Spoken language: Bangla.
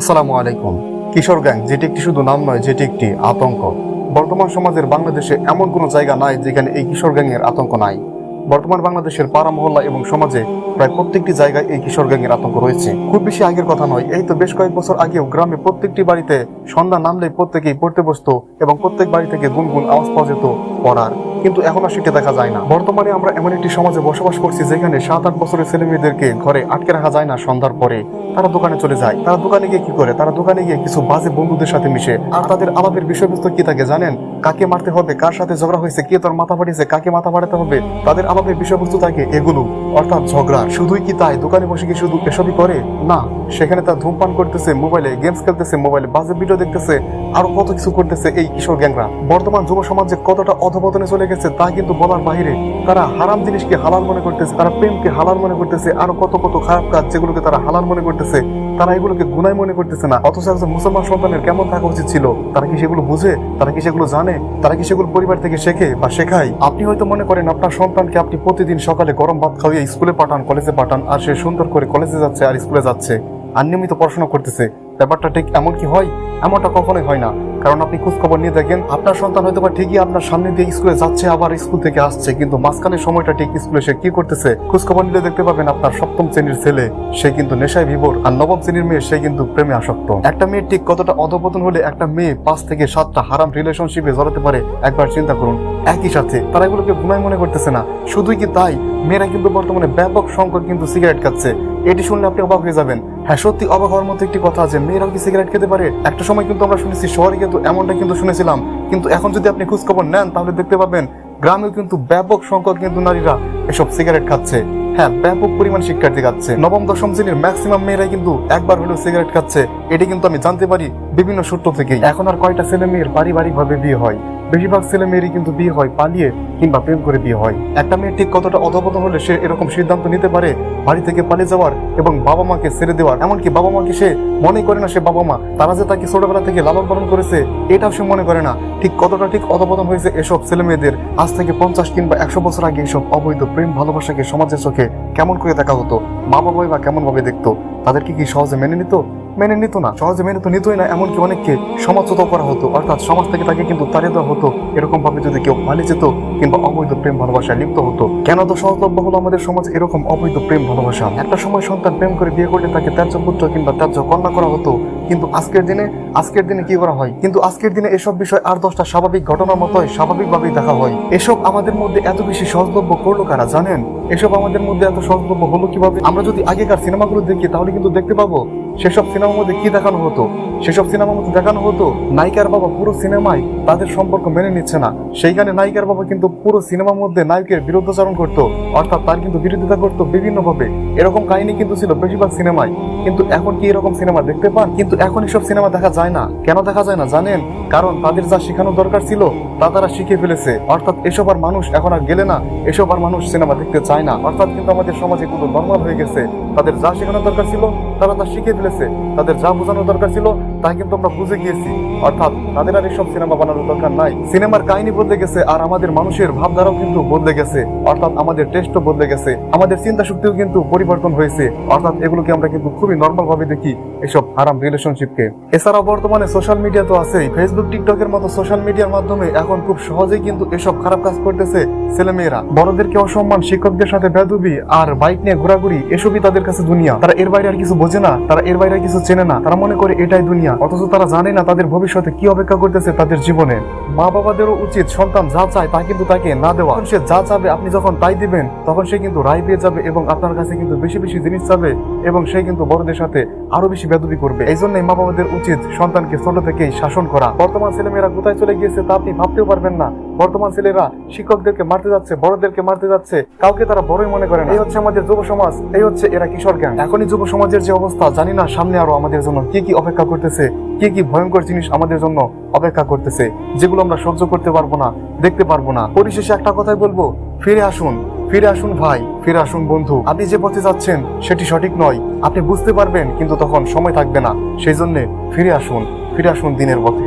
আসসালামু আলাইকুম। কিশোর গ্যাং, যেটি একটি শুধু নাম নয়, যেটি একটি আতঙ্ক। বর্তমান সমাজের বাংলাদেশে এমন কোনো জায়গা নাই যেখানে এই কিশোর গ্যাংয়ের আতঙ্ক নাই। বর্তমান বাংলাদেশের পাড়া, মহল্লা এবং সমাজে প্রায় প্রত্যেকটি জায়গায় এই কিশোর গ্যাংয়ের আতঙ্ক রয়েছে। খুব বেশি আগের কথা নয়, এই তো বেশ কয়েক বছর আগেও গ্রামে প্রত্যেকটি বাড়িতে সন্ধ্যা নামলেই প্রত্যেকেই পড়তে বসতো এবং প্রত্যেক বাড়ি থেকে গুনগুন আওয়াজ পাওয়া যেত পড়ার। কিন্তু এখন আর সেটা দেখা যায় না। বর্তমানে আমরা এমন একটি সমাজে বসবাস করছি যেখানে সাত আট বছরের ছেলে মেয়েদেরকে ঘরে আটকে রাখা যায় না সন্ধ্যার পরে। তারা দোকানে চলে যায়। তারা দোকানে গিয়ে কি করে? তারা দোকানে গিয়ে কিছু বাজে বন্ধুদের সাথে মিশে। আর তাদের আলাপের বিষয়বস্তু কি থাকে জানেন? কাকে মারতে হবে? কার সাথে ঝগড়া হয়েছে? কে তার মাথা ফাটিয়েছে? কাকে মাথা ফাটাতে হবে? তাদের আলাপের বিষয়বস্তু থাকে এগুলো, অর্থাৎ ঝগড়া শুধুই কি তাই? দোকানে বসে কি শুধু এসবই করে? না। সেখানে তার ধূমপান করতেছে, মোবাইলে গেমস খেলতেছে, মোবাইলে বাজে ভিডিও দেখতেছে, আরও কত কিছু করতেছে এই কিশোর গ্যাংরা। বর্তমান যুব সমাজে কতটা অধপতনে চলে গেছে তা কিন্তু বলার বাহিরে তারা হারাম জিনিসকে হালাল মনে করতেছে, তারা প্রেমকে হালাল মনে করতেছে, আরও কত কত খারাপ কাজ যেগুলোকে তারা হালাল মনে করতেছে তারা এগুলোকে গুনায় মনে করতেছে না। অথচ একজন মুসলমান সন্তানের কেমন থাকা উচিত ছিল? তারা কি সেগুলো বুঝে? তারা কি সেগুলো জানে? তারা কি সেগুলো পরিবার থেকে শেখে বা শেখায়? আপনি হয়তো মনে করেন আপনার সন্তানকে আপনি প্রতিদিন সকালে গরম ভাত খাওয়িয়ে স্কুলে পাঠান, কলেজে পাঠান, আর সে সুন্দর করে কলেজে যাচ্ছে আর স্কুলে যাচ্ছে। আর নিয়মিত পড়াশোনা করতেছে। ব্যাপারটা ঠিক এমন কি হয়? এমনটা কখনোই হয় না। কারণ আপনি খোঁজ খবর নিয়ে দেখেন, আপনার সন্তান হয়তো বা ঠিকই আপনার সামনে দিয়ে স্কুলে যাচ্ছে, আবার স্কুল থেকে আসছে, কিন্তু মাঝখানের সময়টা ঠিক স্কুলে সে কি করতেছে? খোঁজ খবর নিলে দেখতে পাবেন আপনার সপ্তম শ্রেণির ছেলে, সে কিন্তু নেশায় বিভোর, আর নবম শ্রেণির মেয়ে, সে কিন্তু প্রেমে আসক্ত। একটা মেয়ে ঠিক কতটা অধপতন হলে একটা মেয়ে পাঁচ থেকে সাতটা হারাম রিলেশনশিপে জড়াতে পারে, একবার চিন্তা করুন। একই সাথে, তারা এগুলোকে গুনায় মনে করতেছে না। শুধুই কি তাই? মেয়েরা কিন্তু বর্তমানে ব্যাপক সংখ্যক কিন্তু সিগারেট খাচ্ছে। এটি শুনলে আপনি অবাক হয়ে যাবেন। হ্যাঁ সত্যি অবাক হওয়ার মতো একটি কথা আছে মেয়েরাও কি সিগারেট খেতে পারে? একটা সময় কিন্তু আমরা শুনেছি, শহরে কিন্তু এমনটা কিন্তু শুনেছিলাম। কিন্তু এখন যদি আপনি খোঁজখবর নেন, তাহলে দেখতে পাবেন গ্রামেও কিন্তু ব্যাপক সংখ্যক কিন্তু নারীরা এসব সিগারেট খাচ্ছে। হ্যাঁ ব্যাপক পরিমাণ শিক্ষার্থী খাচ্ছে। নবম, দশম শ্রেণির ম্যাক্সিমাম মেয়েরাই কিন্তু একবার হলেও সিগারেট খাচ্ছে। এটি কিন্তু আমি জানতে পারি বিভিন্ন সূত্র থেকে এখন আর কয়টা ছেলে মেয়ের পারিবারিক ভাবে বিয়ে হয়? বেশিরভাগ ছেলে মেয়েরই কিন্তু বিয়ে হয়, পালিয়ে কিংবা প্রেম করে বিয়ে হয়। একটা মেয়ে ঠিক কতটা অধপত হলে সে এরকম সিদ্ধান্ত নিতে পারে, বাড়ি থেকে পালিয়ে যাওয়ার এবং বাবা মাকে ছেড়ে দেওয়ার? এমনকি বাবা মাকে সে মনে করে না সে বাবা মা? তারা যে তাকে ছোটবেলা থেকে লালন পালন করেছে, এটাও সে মনে করে না। ঠিক কতটা ঠিক অধপতন হয়েছে এসব ছেলে মেয়েদের? আজ থেকে পঞ্চাশ কিংবা একশো বছর আগে এসব অবৈধ প্রেম ভালোবাসাকে সমাজের চোখে কেমন করে দেখা হতো? মা বাবাই বা কেমন ভাবে দেখতো তাদেরকে কি সহজে মেনে নিত? মেনে নিত না, সহজে মেনে তো নিতই না, এমনকি অনেককে সমাজচ্যুত করা হতো। অর্থাৎ সমাজ থেকে তাকে কিন্তু তাড়িয়ে দেওয়া হতো। এরকম ভাবে যদি কেউ পালিয়ে যেত কিংবা অবৈধ প্রেম ভালোবাসায় লিপ্ত হতো। কেন তো সহজলভ্য হলো আমাদের সমাজ এরকম অবৈধ প্রেম ভালোবাসা? একটা সময় সন্তান প্রেম করে বিয়ে করলে তাকে ত্যায্য পুত্র কিংবা ত্যায্য কন্যা করা হতো। কিন্তু আজকের দিনে আজকের দিনে কি করা হয়? কিন্তু আজকের দিনে এসব বিষয় আর দশটা স্বাভাবিক ঘটনার মতোই স্বাভাবিকভাবেই দেখা হয়। এসব আমাদের মধ্যে এত বেশি সহজলভ্য করল কারা জানেন? এসব আমাদের মধ্যে এত সহজলভ্য হলো কীভাবে? আমরা যদি আগেকার সিনেমাগুলো দেখি, তাহলে কিন্তু দেখতে পাবো সেসব সিনেমার মধ্যে কি দেখানো হতো? সেসব সিনেমার মধ্যে দেখানো হতো, নায়িকার বাবা পুরো সিনেমায় তাদের সম্পর্ক মেনে নিচ্ছে না। সেইখানে নায়িকার বাবা কিন্তু পুরো সিনেমার মধ্যে নায়কের বিরুদ্ধাচরণ করতো, অর্থাৎ তার কিন্তু বিরোধিতা করতো বিভিন্ন ভাবে এরকম কাহিনী কিন্তু ছিল বেশিরভাগ সিনেমায়। কিন্তু এখন কি এরকম সিনেমা দেখতে পান? কিন্তু এখন এসব সিনেমা দেখা যায় না। কেন দেখা যায় না জানেন? কারণ তাদের যা শেখানো দরকার ছিল, তা তারা শিখে ফেলেছে। অর্থাৎ এসব আর মানুষ এখন আর গেলে না, এসব আর মানুষ সিনেমা দেখতে চায় না। অর্থাৎ কিন্তু আমাদের সমাজে কিন্তু নর্মাল হয়ে গেছে। তাদের যা শেখানো দরকার ছিল তারা তা শিখে ফেলেছে। তাদের যা বোঝানো দরকার ছিল তা কিন্তু আমরা বুঝে গিয়েছি। অর্থাৎ তাদের আর এসব সিনেমা বানানোর দরকার নাই। সিনেমার কাহিনী বদলে গেছে আর আমাদের মানুষের ভাবধারাও কিন্তু বদলে গেছে। অর্থাৎ আমাদের টেস্টও বদলে গেছে। আমাদের চিন্তা শক্তিও কিন্তু পরিবর্তন হয়েছে। অর্থাৎ এগুলোকে আমরা কিন্তু খুবই নর্মাল ভাবে দেখি এসব হারাম রিলেশনশিপকে এছাড়াও বর্তমানে সোশ্যাল মিডিয়া তো আছেই। ফেসবুক টিকটকের মতো সোশ্যাল মিডিয়ার মাধ্যমে এখন খুব সহজেই কিন্তু এসব খারাপ কাজ করতেছে ছেলে মেয়েরা বড়দেরকে অসম্মান, শিক্ষকদের সাথে বেদবি আর বাইক নিয়ে ঘোরাঘুরি, এসবই তাদের কাছে দুনিয়া। তারা এর বাইরে আর কিছু বোঝে না, তারা এর বাইরে কিছু চেনে না। তারা মনে করে এটাই দুনিয়া। অথচ তারা জানে না তাদের ভবিষ্যতে কি অপেক্ষা করতেছে তাদের জীবনে। মা বাবাদেরও উচিত সন্তান যা চায় তা কিন্তু তাকে না দেওয়া। সে যা চাবে আপনি যখন তাই দিবেন, তখন সে কিন্তু রায় পেয়ে যাবে এবং আপনার কাছে কিন্তু বেশি বেশি জিনিস চাবে এবং সে কিন্তু বড়দের সাথে আরও বেশি বেদবি করবে। এই জন্যই মা বাবাদের উচিত সন্তানকে ছোট থেকেই শাসন করা। বর্তমান ছেলেমেয়েরা কোথায় চলে গিয়েছে তা আপনি ভাবতেও পারবেন না। বর্তমান ছেলেরা শিক্ষকদেরকে মারতে যাচ্ছে, বড়দেরকে মারতে যাচ্ছে। কাউকে তারা বড়ই মনে করে না। এই হচ্ছে আমাদের যুব সমাজ, এই হচ্ছে এরা কিশোর জ্ঞান এখনই যুব সমাজের যে অবস্থা, জানি না সামনে আরও আমাদের জন্য কি কি অপেক্ষা করতেছে, কি কি ভয়ঙ্কর জিনিস আমাদের জন্য অপেক্ষা করতেছে, যেগুলো আমরা সহ্য করতে পারব না, দেখতে পারব না। পরিশেষে একটা কথাই বলব, ফিরে আসুন ফিরে আসুন ভাই, ফিরে আসুন বন্ধু। আপনি যে পথে যাচ্ছেন, সেটি সঠিক নয়। আপনি বুঝতে পারবেন, কিন্তু তখন সময় থাকবে না। সেই জন্য ফিরে আসুন ফিরে আসুন দিনের পথে।